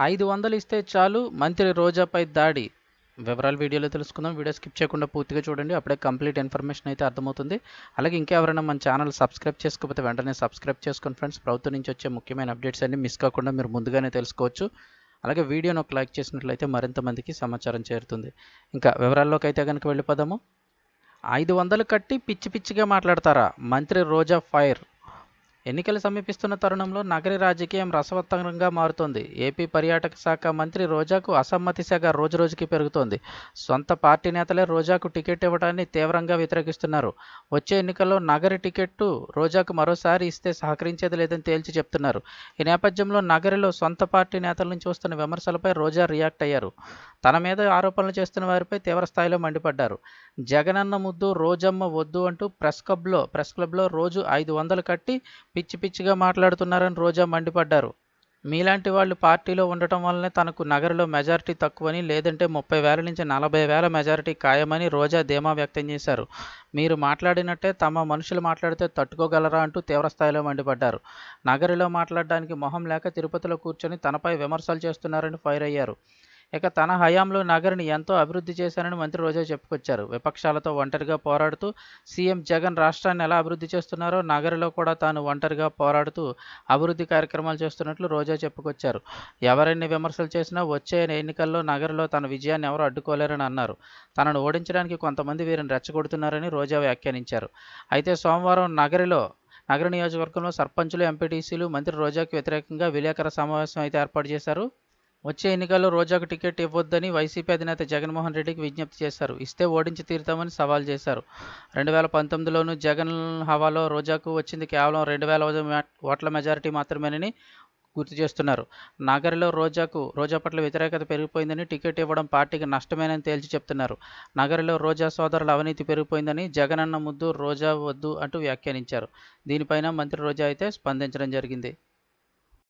ఐదు వందలు ఇస్తే చాలు. మంత్రి రోజాపై దాడి. వివరాలు వీడియోలో తెలుసుకుందాం. వీడియో స్కిప్ చేయకుండా పూర్తిగా చూడండి. అప్పుడే కంప్లీట్ ఇన్ఫర్మేషన్ అయితే అర్థమవుతుంది. అలాగే ఇంకెవరైనా మన ఛానల్ సబ్స్క్రైబ్ చేసుకోకపోతే వెంటనే సబ్స్క్రైబ్ చేసుకోండి ఫ్రెండ్స్. ప్రభుత్వం నుంచి వచ్చే ముఖ్యమైన అప్డేట్స్ అన్ని మిస్ కాకుండా మీరు ముందుగానే తెలుసుకోవచ్చు. అలాగే వీడియోను ఒక లైక్ చేసినట్లయితే మరింత మందికి సమాచారం చేరుతుంది. ఇంకా వివరాల్లోకి అయితే కనుక వెళ్ళిపోదాము. ఐదు వందలు కట్టి పిచ్చి పిచ్చిగా మాట్లాడతారా? మంత్రి రోజా ఫైర్. ఎన్నికలు సమీపిస్తున్న తరుణంలో నగరి రాజకీయం రసవత్తరంగా మారుతోంది. ఏపీ పర్యాటక శాఖ మంత్రి రోజాకు అసమ్మతి శాఖ రోజురోజుకి పెరుగుతోంది. సొంత పార్టీ నేతలే రోజాకు టికెట్ ఇవ్వడాన్ని తీవ్రంగా వ్యతిరేకిస్తున్నారు. వచ్చే ఎన్నికల్లో నగరి టికెట్టు రోజాకు మరోసారి ఇస్తే సహకరించేది లేదని తేల్చి చెప్తున్నారు. ఈ నేపథ్యంలో నగరిలో సొంత పార్టీ నేతల నుంచి వస్తున్న విమర్శలపై రోజా రియాక్ట్ అయ్యారు. తన మీద ఆరోపణలు చేస్తున్న వారిపై తీవ్రస్థాయిలో మండిపడ్డారు. జగనన్న ముద్దు రోజమ్మ వద్దు అంటూ ప్రెస్ క్లబ్లో ప్రెస్ క్లబ్లో రోజు ఐదు వందలు కట్టి పిచ్చి పిచ్చిగా మాట్లాడుతున్నారని రోజా మండిపడ్డారు. మీలాంటి వాళ్ళు పార్టీలో ఉండటం వల్లనే తనకు నగరంలో మెజారిటీ తక్కువని లేదంటే ముప్పై వేల నుంచి నలభై వేల మెజారిటీ ఖాయమని రోజా ధీమా వ్యక్తం చేశారు. మీరు మాట్లాడినట్టే తమ మనుషులు మాట్లాడితే తట్టుకోగలరా అంటూ తీవ్రస్థాయిలో మండిపడ్డారు. నగరిలో మాట్లాడడానికి మొహం లేక తిరుపతిలో కూర్చొని తనపై విమర్శలు చేస్తున్నారని ఫైర్ అయ్యారు. ఇక తన హయాంలో నగరిని ఎంతో అభివృద్ధి చేశారని మంత్రి రోజా చెప్పుకొచ్చారు. విపక్షాలతో ఒంటరిగా పోరాడుతూ సీఎం జగన్ రాష్ట్రాన్ని ఎలా అభివృద్ధి చేస్తున్నారో నగరిలో కూడా తాను ఒంటరిగా పోరాడుతూ అభివృద్ధి కార్యక్రమాలు చేస్తున్నట్లు రోజా చెప్పుకొచ్చారు. ఎవరెన్ని విమర్శలు చేసినా వచ్చే ఎన్నికల్లో నగరిలో తన విజయాన్ని ఎవరు అడ్డుకోలేరని అన్నారు. తనను ఓడించడానికి కొంతమంది వీరిని రెచ్చగొడుతున్నారని రోజా వ్యాఖ్యానించారు. అయితే సోమవారం నగరిలో నగర నియోజకవర్గంలో సర్పంచులు ఎంపీటీసీలు మంత్రి రోజాకు వ్యతిరేకంగా విలేకరుల సమావేశం అయితే ఏర్పాటు చేశారు. వచ్చే ఎన్నికల్లో రోజాకు టికెట్ ఇవ్వొద్దని వైసీపీ అధినేత జగన్మోహన్ రెడ్డికి విజ్ఞప్తి చేశారు. ఇస్తే ఓడించి తీరుతామని సవాల్ చేశారు. రెండు వేల పంతొమ్మిదిలోనూ జగన్ హవాలో రోజాకు వచ్చింది కేవలం రెండు వేల ఓట్ల మెజారిటీ మాత్రమేనని గుర్తు చేస్తున్నారు. నగరిలో రోజాకు రోజా పట్ల వ్యతిరేకత పెరిగిపోయిందని టికెట్ ఇవ్వడం పార్టీకి నష్టమేనని తేల్చి చెప్తున్నారు. నగరిలో రోజా సోదరుల అవినీతి పెరిగిపోయిందని జగనన్న ముద్దు రోజా వద్దు అంటూ వ్యాఖ్యానించారు. దీనిపైన మంత్రి రోజా అయితే స్పందించడం జరిగింది.